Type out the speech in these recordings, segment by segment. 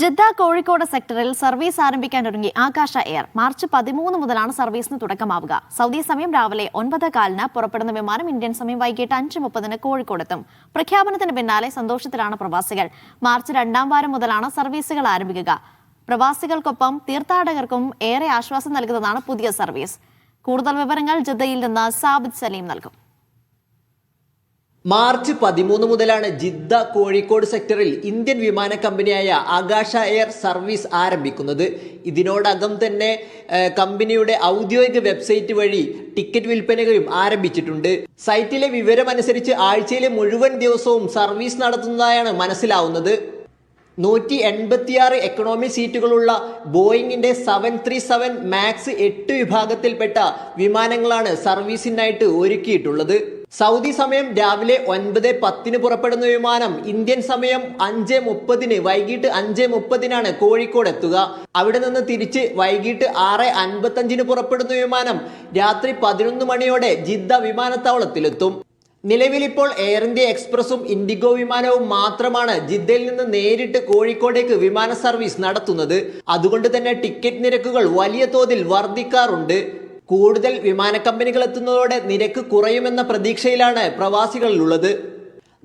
Jeddah Kozhikode സെക്ടറിൽ service ആരംഭിക്കാനൊരുങ്ങി ആകാശ air. March പതിമൂന്ന് മുതലാണ് സർവീസിന് തുടക്കമാവുക. സൗദി സമയം രാവിലെ ഒൻപത് കാലിന് പുറപ്പെടുന്ന വിമാനം ഇന്ത്യൻ സമയം വൈകിട്ട് അഞ്ച് മുപ്പതിന് കോഴിക്കോടെത്തും പ്രഖ്യാപനത്തിന് പിന്നാലെ സന്തോഷത്തിലാണ് പ്രവാസികൾ. മാർച്ച് രണ്ടാം വാരം മുതലാണ് സർവീസുകൾ ആരംഭിക്കുക. പ്രവാസികൾക്കൊപ്പം തീർത്ഥാടകർക്കും ഏറെ ആശ്വാസം നൽകുന്നതാണ് പുതിയ സർവീസ്. കൂടുതൽ വിവരങ്ങൾ ജിദ്ദയിൽ നിന്ന് സാബിദ് സലീം നൽകും. മാർച്ച് പതിമൂന്ന് മുതലാണ് ജിദ്ദ കോഴിക്കോട് സെക്ടറിൽ ഇന്ത്യൻ വിമാന കമ്പനിയായ ആകാശ എയർ സർവീസ് ആരംഭിക്കുന്നത്. ഇതിനോടകം തന്നെ കമ്പനിയുടെ ഔദ്യോഗിക വെബ്സൈറ്റ് വഴി ടിക്കറ്റ് വിൽപ്പനയും ആരംഭിച്ചിട്ടുണ്ട്. സൈറ്റിലെ വിവരമനുസരിച്ച് ആഴ്ചയിലെ മുഴുവൻ ദിവസവും സർവീസ് നടത്തുന്നതായാണ് മനസ്സിലാവുന്നത്. നൂറ്റി എൺപത്തിയാറ് എക്കണോമി സീറ്റുകളുള്ള ബോയിങ്ങിന്റെ സെവൻ ത്രീ സെവൻ മാക്സ് എട്ട് വിഭാഗത്തിൽപ്പെട്ട വിമാനങ്ങളാണ് സർവീസിനായിട്ട് ഒരുക്കിയിട്ടുള്ളത്. സൗദി സമയം രാവിലെ ഒൻപത് പത്തിന് പുറപ്പെടുന്ന വിമാനം ഇന്ത്യൻ സമയം അഞ്ച് മുപ്പതിന് വൈകിട്ട് അഞ്ച് മുപ്പതിനാണ് കോഴിക്കോട് എത്തുക. അവിടെ നിന്ന് തിരിച്ച് വൈകിട്ട് ആറ് അൻപത്തഞ്ചിന് പുറപ്പെടുന്ന വിമാനം രാത്രി പതിനൊന്ന് മണിയോടെ ജിദ്ദ വിമാനത്താവളത്തിലെത്തും. നിലവിൽ ഇപ്പോൾ എയർ ഇന്ത്യ എക്സ്പ്രസും ഇൻഡിഗോ വിമാനവും മാത്രമാണ് ജിദ്ദയിൽ നിന്ന് നേരിട്ട് കോഴിക്കോടേക്ക് വിമാന സർവീസ് നടത്തുന്നത്. അതുകൊണ്ട് തന്നെ ടിക്കറ്റ് നിരക്കുകൾ വലിയ തോതിൽ വർദ്ധിക്കാറുണ്ട്. കൂടുതൽ വിമാന കമ്പനികൾ എത്തുന്നതോടെ നിരക്ക് കുറയുമെന്ന പ്രതീക്ഷയിലാണ് പ്രവാസികളിലുള്ളത്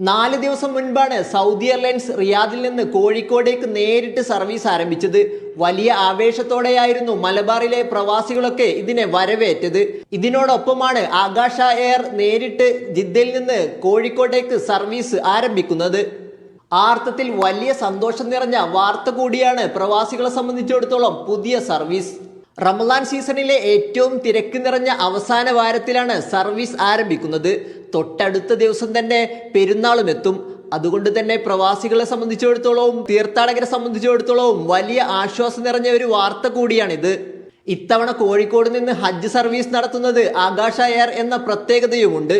നാല് ദിവസം മുൻപാണ് സൗദി എയർലൈൻസ് റിയാദിൽ നിന്ന് കോഴിക്കോടേക്ക് നേരിട്ട് സർവീസ് ആരംഭിച്ചത്. വലിയ ആവേശത്തോടെയായിരുന്നു മലബാറിലെ പ്രവാസികളൊക്കെ ഇതിനെ വരവേറ്റത്. ഇതിനോടൊപ്പമാണ് ആകാശ എയർ നേരിട്ട് ജിദ്ദയിൽ നിന്ന് കോഴിക്കോട്ടേക്ക് സർവീസ് ആരംഭിക്കുന്നത്. ആർത്ഥത്തിൽ വലിയ സന്തോഷം നിറഞ്ഞ വാർത്ത കൂടിയാണ് പ്രവാസികളെ സംബന്ധിച്ചിടത്തോളം പുതിയ സർവീസ്. റമദാൻ സീസണിലെ ഏറ്റവും തിരക്ക് നിറഞ്ഞ അവസാന വാരത്തിലാണ് സർവീസ് ആരംഭിക്കുന്നത്. തൊട്ടടുത്ത ദിവസം തന്നെ പെരുന്നാളും എത്തും. അതുകൊണ്ട് തന്നെ പ്രവാസികളെ സംബന്ധിച്ചിടത്തോളവും തീർത്ഥാടകരെ സംബന്ധിച്ചിടത്തോളവും വലിയ ആശ്വാസം നിറഞ്ഞ ഒരു വാർത്ത കൂടിയാണിത്. ഇത്തവണ കോഴിക്കോട് നിന്ന് ഹജ്ജ് സർവീസ് നടത്തുന്നത് ആകാശ എയർ എന്ന പ്രത്യേകതയുമുണ്ട്.